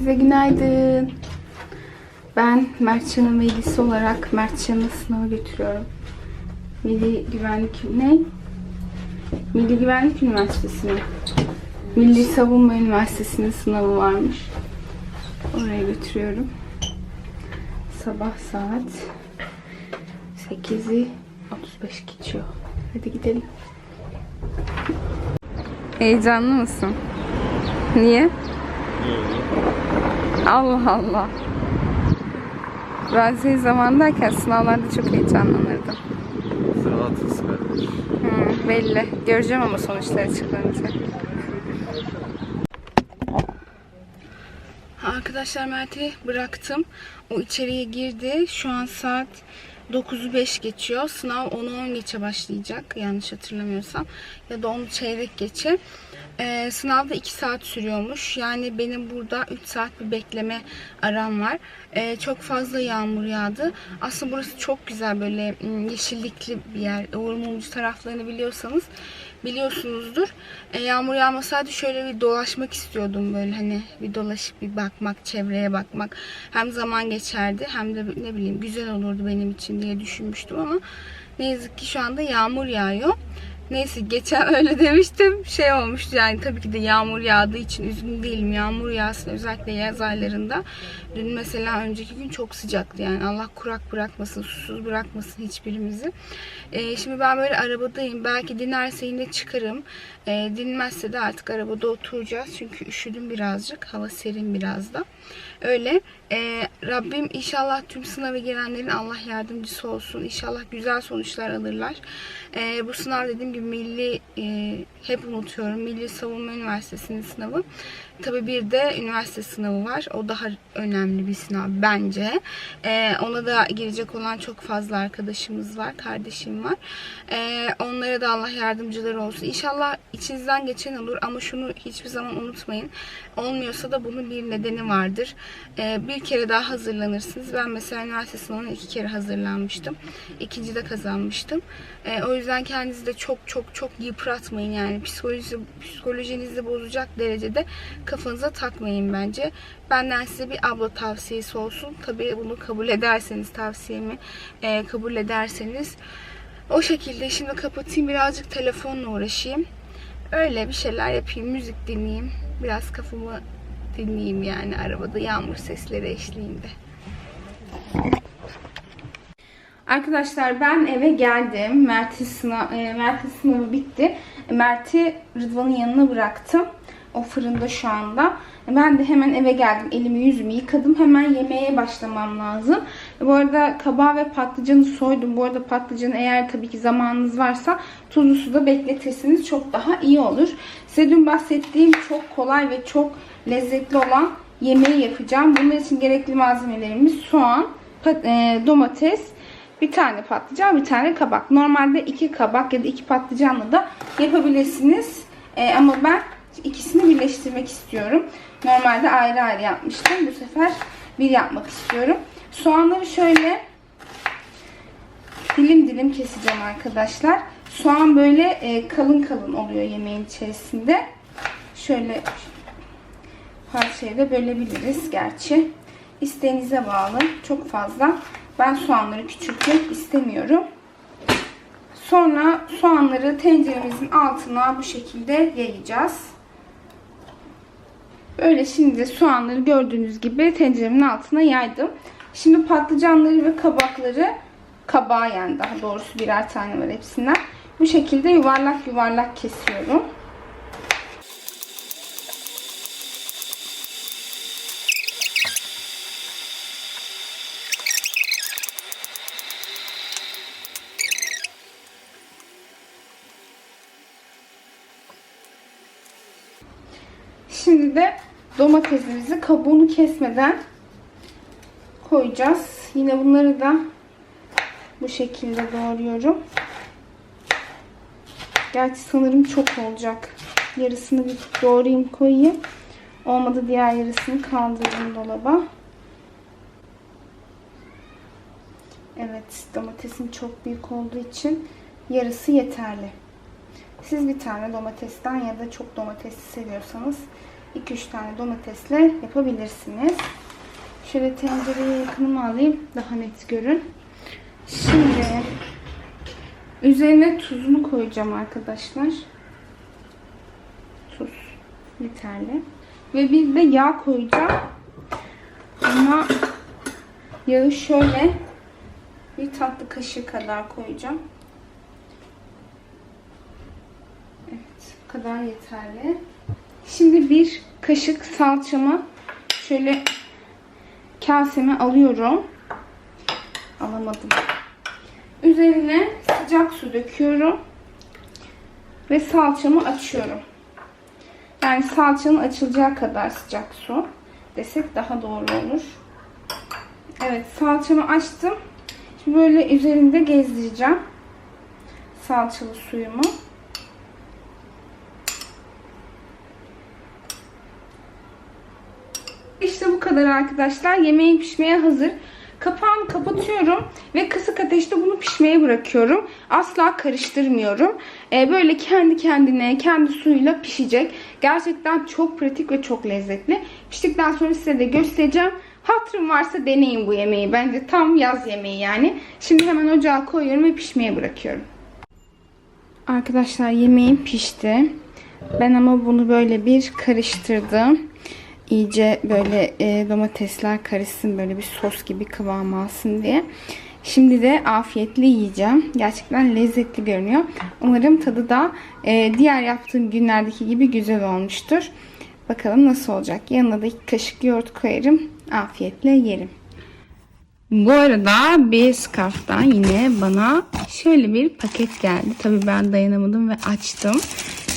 Hepinize günaydın. Ben Mertcan'ın velisi olarak Mertcan'ı sınava götürüyorum. Milli Güvenlik ne? Milli Güvenlik Üniversitesi'ne. Milli Savunma Üniversitesi'nin sınavı varmış. Oraya götürüyorum. Sabah saat 8'i 35 geçiyor. Hadi gidelim. Heyecanlı mısın? Niye? Allah Allah. Senin zamandayken sınavlarda çok heyecanlanırdım. Rahat ısmarlamış. Hı, belli. Göreceğim ama sonuçları çıkınca. Arkadaşlar Mert'i bıraktım. O içeriye girdi. Şu an saat 9'u 5 geçiyor. Sınav 10'u 10 geçe başlayacak. Yanlış hatırlamıyorsam. Ya da 10 çeyrek geçe. Ee, sınavda 2 saat sürüyormuş. Yani benim burada 3 saat bir bekleme aram var. Ee, çok fazla yağmur yağdı. Aslında burası çok güzel böyle ım, yeşillikli bir yer. Uğur taraflarını biliyorsanız biliyorsunuzdur. E, yağmur yağmasaydı şöyle bir dolaşmak istiyordum böyle hani bir dolaşıp bir bakmak, çevreye bakmak. Hem zaman geçerdi hem de ne bileyim güzel olurdu benim için diye düşünmüştüm ama ne yazık ki şu anda yağmur yağıyor. Neyse geçen öyle demiştim şey olmuştu yani tabii ki de yağmur yağdığı için üzgün değilim. Yağmur yağsın özellikle yaz aylarında. Dün mesela önceki gün çok sıcaktı yani Allah kurak bırakmasın, susuz bırakmasın hiçbirimizi. Ee, şimdi ben böyle arabadayım. Belki dinlerse yine çıkarım. Ee, dinmezse de artık arabada oturacağız. Çünkü üşüdüm birazcık. Hava serin biraz da. Öyle. Ee, Rabbim inşallah tüm sınava girenlerin Allah yardımcısı olsun. İnşallah güzel sonuçlar alırlar. Ee, bu sınav dediğim gibi milli e, hep unutuyorum. Milli Savunma Üniversitesi'nin sınavı. Tabii bir de üniversite sınavı var. O daha önemli bir sınav bence. Ee, ona da girecek olan çok fazla arkadaşımız var. Kardeşim var. Ee, onlara da Allah yardımcıları olsun. İnşallah içinizden geçen olur ama şunu hiçbir zaman unutmayın. Olmuyorsa da bunun bir nedeni vardır. Ee, bir kere daha hazırlanırsınız. Ben mesela üniversite sınavına iki kere hazırlanmıştım. İkinci de kazanmıştım. Ee, o yüzden kendinizi de çok çok çok yıpratmayın yani psikoloji, psikolojinizi bozacak derecede kafanıza takmayın bence. Benden size bir abla tavsiyesi olsun. Tabii bunu kabul ederseniz tavsiyemi e, kabul ederseniz o şekilde şimdi kapatayım birazcık telefonla uğraşayım. Öyle bir şeyler yapayım, müzik dinleyeyim. Biraz kafamı dinleyeyim yani arabada yağmur sesleri eşliğinde. Arkadaşlar ben eve geldim. Mert'in sınav, e, Mert'in sınavı bitti. Mert'i Rıdvan'ın yanına bıraktım. O fırında şu anda. Ben de hemen eve geldim. Elimi yüzümü yıkadım. Hemen yemeğe başlamam lazım. Bu arada kabağı ve patlıcanı soydum. Bu arada patlıcanı eğer tabii ki zamanınız varsa tuzlu suda bekletirseniz çok daha iyi olur. Size dün bahsettiğim çok kolay ve çok lezzetli olan yemeği yapacağım. Bunun için gerekli malzemelerimiz soğan, e, domates, bir tane patlıcan, bir tane kabak. Normalde iki kabak ya da iki patlıcanla da yapabilirsiniz. Ee, ama ben ikisini birleştirmek istiyorum. Normalde ayrı ayrı yapmıştım. Bu sefer bir yapmak istiyorum. Soğanları şöyle dilim dilim keseceğim arkadaşlar. Soğan böyle e, kalın kalın oluyor yemeğin içerisinde. Şöyle parçaya da bölebiliriz gerçi. İsteğinize bağlı. Çok fazla. Ben soğanları küçültmek istemiyorum. Sonra soğanları tenceremizin altına bu şekilde yayacağız. Böyle şimdi soğanları gördüğünüz gibi tenceremin altına yaydım. Şimdi patlıcanları ve kabakları kabağı yani daha doğrusu birer tane var hepsinden. Bu şekilde yuvarlak yuvarlak kesiyorum. Şimdi de domatesimizi kabuğunu kesmeden koyacağız. Yine bunları da bu şekilde doğruyorum. Gerçi sanırım çok olacak. Yarısını bir doğrayayım koyayım. Olmadı diğer yarısını kaldırayım dolaba. Evet domatesim çok büyük olduğu için yarısı yeterli. Siz bir tane domatesten ya da çok domatesli seviyorsanız 2-3 tane domatesle yapabilirsiniz. Şöyle tencereyi yakınıma alayım. Daha net görün. Şimdi üzerine tuzunu koyacağım arkadaşlar. Tuz yeterli. Ve bir de yağ koyacağım. Ama yağı şöyle bir tatlı kaşığı kadar koyacağım. Evet, bu kadar yeterli. Şimdi bir kaşık salçamı şöyle kaseme alıyorum. Alamadım. Üzerine sıcak su döküyorum. Ve salçamı açıyorum. Yani salçanın açılacağı kadar sıcak su desek daha doğru olur. Evet salçamı açtım. Şimdi böyle üzerinde gezdireceğim. Salçalı suyumu. İşte kadar arkadaşlar. Yemeğin pişmeye hazır. Kapağını kapatıyorum ve kısık ateşte bunu pişmeye bırakıyorum. Asla karıştırmıyorum. Ee, böyle kendi kendine, kendi suyuyla pişecek. Gerçekten çok pratik ve çok lezzetli. Piştikten sonra size de göstereceğim. Hatırım varsa deneyin bu yemeği. Bence tam yaz yemeği yani. Şimdi hemen ocağa koyuyorum ve pişmeye bırakıyorum. Arkadaşlar yemeğim pişti. Ben ama bunu böyle bir karıştırdım. İyice böyle e, domatesler karışsın böyle bir sos gibi kıvam alsın diye. Şimdi de afiyetle yiyeceğim. Gerçekten lezzetli görünüyor. Umarım tadı da e, diğer yaptığım günlerdeki gibi güzel olmuştur. Bakalım nasıl olacak. Yanına da iki kaşık yoğurt koyarım. Afiyetle yerim. Bu arada bir scarf'tan yine bana şöyle bir paket geldi. Tabii ben dayanamadım ve açtım.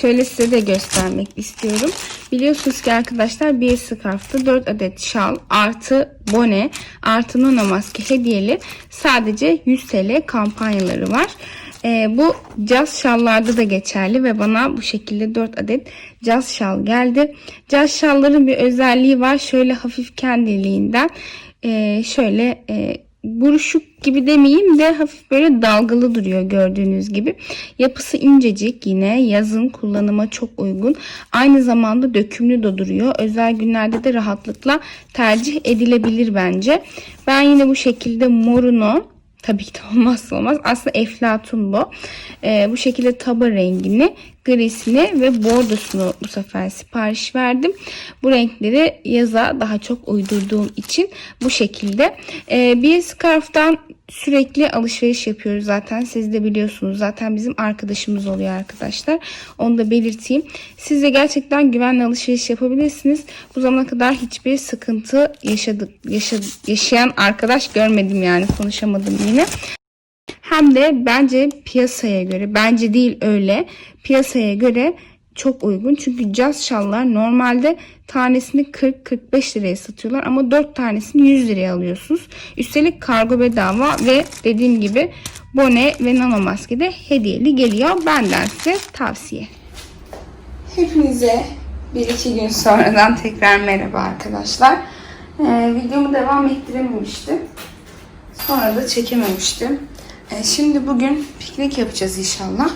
Şöyle size de göstermek istiyorum. Biliyorsunuz ki arkadaşlar bir scarf'ta 4 adet şal artı bone artı nano maske hediyeli sadece 100 TL kampanyaları var. Ee, bu caz şallarda da geçerli ve bana bu şekilde 4 adet caz şal geldi. Caz şalların bir özelliği var. Şöyle hafif kendiliğinden e, şöyle e, buruşuk gibi demeyeyim de hafif böyle dalgalı duruyor gördüğünüz gibi. Yapısı incecik yine yazın kullanıma çok uygun. Aynı zamanda dökümlü de duruyor. Özel günlerde de rahatlıkla tercih edilebilir bence. Ben yine bu şekilde morunu Tabii ki de olmazsa olmaz. Aslında eflatun bu. Ee, bu şekilde taba rengini, grisini ve bordosunu bu sefer sipariş verdim. Bu renkleri yaza daha çok uydurduğum için bu şekilde. Ee, bir scarf'tan sürekli alışveriş yapıyoruz zaten. Siz de biliyorsunuz. Zaten bizim arkadaşımız oluyor arkadaşlar. Onu da belirteyim. Siz de gerçekten güvenli alışveriş yapabilirsiniz. Bu zamana kadar hiçbir sıkıntı yaşadık, yaşadı, yaşayan arkadaş görmedim yani. Konuşamadım yine. Hem de bence piyasaya göre, bence değil öyle, piyasaya göre çok uygun. Çünkü caz şallar normalde tanesini 40-45 liraya satıyorlar ama 4 tanesini 100 liraya alıyorsunuz. Üstelik kargo bedava ve dediğim gibi bone ve nano maske de hediyeli geliyor. Benden size tavsiye. Hepinize bir iki gün sonradan tekrar merhaba arkadaşlar. Ee, videomu devam ettirememiştim. Sonra da çekememiştim. Ee, şimdi bugün piknik yapacağız inşallah.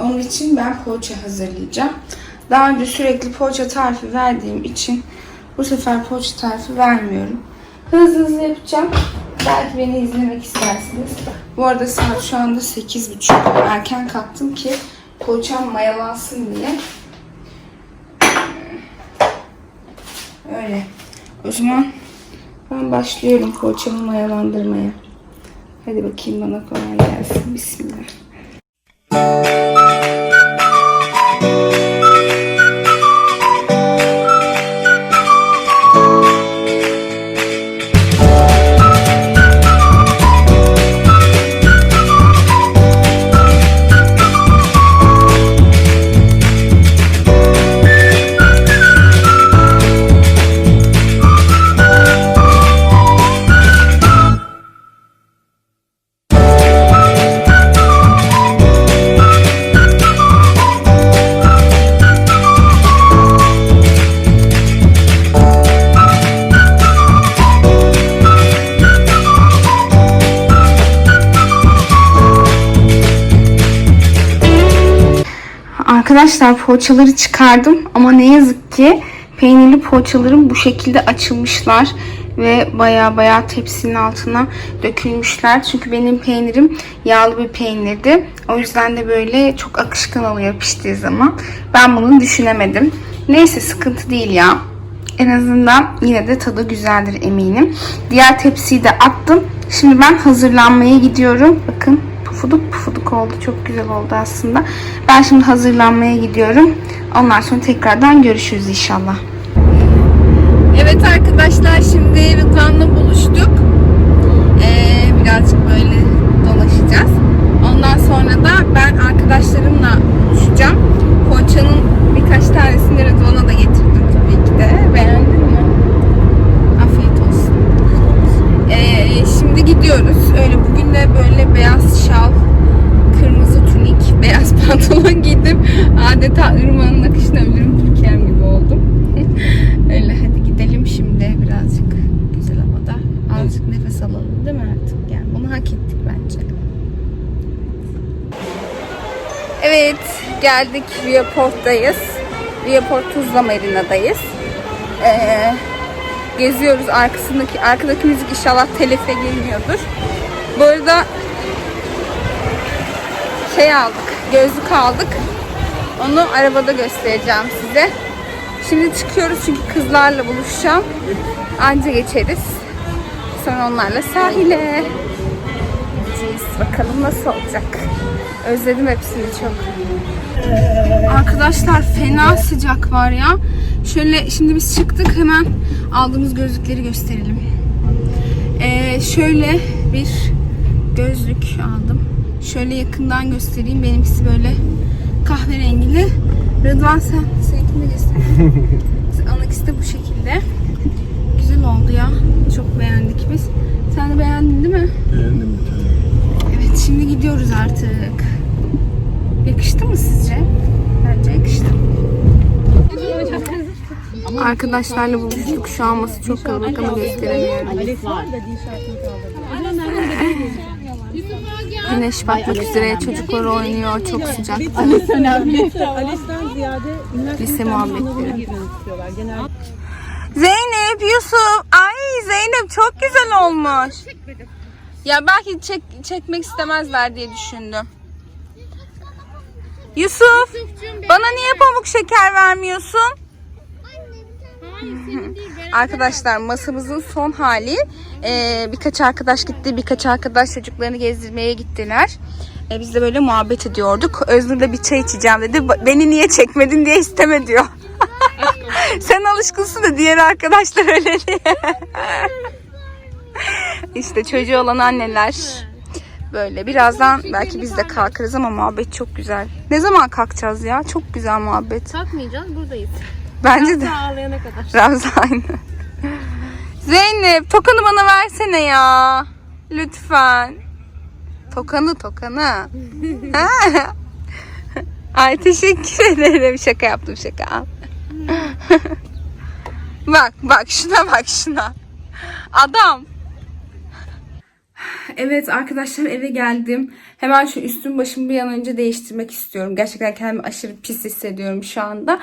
Onun için ben poğaça hazırlayacağım. Daha önce sürekli poğaça tarifi verdiğim için bu sefer poğaça tarifi vermiyorum. Hızlı hızlı yapacağım. Belki beni izlemek istersiniz. Bu arada saat şu anda 8.30. Erken kalktım ki poğaçam mayalansın diye. Öyle. O zaman ben başlıyorum poğaçamı mayalandırmaya. Hadi bakayım bana kolay gelsin. Bismillah. Arkadaşlar poğaçaları çıkardım ama ne yazık ki peynirli poğaçalarım bu şekilde açılmışlar ve baya baya tepsinin altına dökülmüşler. Çünkü benim peynirim yağlı bir peynirdi. O yüzden de böyle çok akışkan oluyor piştiği zaman. Ben bunu düşünemedim. Neyse sıkıntı değil ya. En azından yine de tadı güzeldir eminim. Diğer tepsiyi de attım. Şimdi ben hazırlanmaya gidiyorum. Bakın pufuduk pufuduk oldu. Çok güzel oldu aslında. Ben şimdi hazırlanmaya gidiyorum. Ondan sonra tekrardan görüşürüz inşallah. Evet arkadaşlar şimdi Rıdvan'la buluştuk. Ee, birazcık böyle dolaşacağız. Ondan sonra da ben arkadaşlarımla buluşacağım. Poğaçanın birkaç tanesini Rıdvan'a da getirdim tabii ki de. Beğendin mi? Afiyet olsun. Ee, şimdi gidiyoruz. Öyle bugün de böyle beyaz şal, kırmızı tunik, beyaz pantolon giydim. Adeta ırmağın akışına ölürüm Türkiye'm gibi oldum. Öyle hadi gidelim şimdi birazcık güzel havada. Azıcık nefes alalım değil mi artık? Yani bunu hak ettik bence. Evet geldik Viaport'tayız. Viaport Tuzla Marina'dayız. Ee, geziyoruz arkasındaki arkadaki müzik inşallah telife girmiyordur. Bu arada şey aldık, gözlük aldık. Onu arabada göstereceğim size. Şimdi çıkıyoruz çünkü kızlarla buluşacağım. Anca geçeriz. Sonra onlarla sahile. Gideceğiz. Bakalım nasıl olacak. Özledim hepsini çok. Arkadaşlar fena sıcak var ya. Şöyle şimdi biz çıktık hemen aldığımız gözlükleri gösterelim. Ee, şöyle bir gözlük aldım. Şöyle yakından göstereyim. Benimkisi böyle kahverengili. Rıdvan sen seninkini göster. Onunkisi de bu şekilde. Güzel oldu ya. Çok beğendik biz. Sen de beğendin değil mi? Beğendim bir tane. Evet şimdi gidiyoruz artık. Yakıştı mı sizce? Bence yakıştı. Arkadaşlarla buluştuk. Şu an masa çok kalabalık ama gösteremiyorum. Güneş batmak üzere çocuklar oynuyor. Çok sıcak. Lise muhabbetleri. Zeynep, Yusuf. Ay Zeynep çok güzel olmuş. Ya belki çek, çekmek istemezler diye düşündüm. Yusuf, bana niye pamuk şeker vermiyorsun? Arkadaşlar masamızın son hali. Ee, birkaç arkadaş gitti, birkaç arkadaş çocuklarını gezdirmeye gittiler. Ee, biz de böyle muhabbet ediyorduk. Öznur da bir çay içeceğim dedi. Beni niye çekmedin diye isteme diyor. Sen alışkınsın da diğer arkadaşlar öyle diye. işte çocuğu olan anneler. Böyle birazdan belki biz de kalkarız ama muhabbet çok güzel. Ne zaman kalkacağız ya? Çok güzel muhabbet. Kalkmayacağız buradayız. Bence de. Ağlayana kadar. Ramza aynı. Zeynep tokanı bana versene ya. Lütfen. Tokanı tokanı. Ay teşekkür ederim. Şaka yaptım şaka. Bak bak şuna bak şuna. Adam. Evet arkadaşlar eve geldim. Hemen şu üstüm başımı bir an önce değiştirmek istiyorum. Gerçekten kendimi aşırı pis hissediyorum şu anda.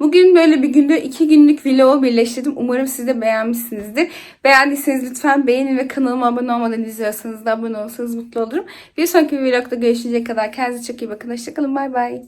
Bugün böyle bir günde iki günlük vlogu birleştirdim. Umarım siz de beğenmişsinizdir. Beğendiyseniz lütfen beğenin ve kanalıma abone olmadan izliyorsanız da abone olsanız mutlu olurum. Bir sonraki vlogda görüşecek kadar kendinize çok iyi bakın. Hoşçakalın. Bay bay.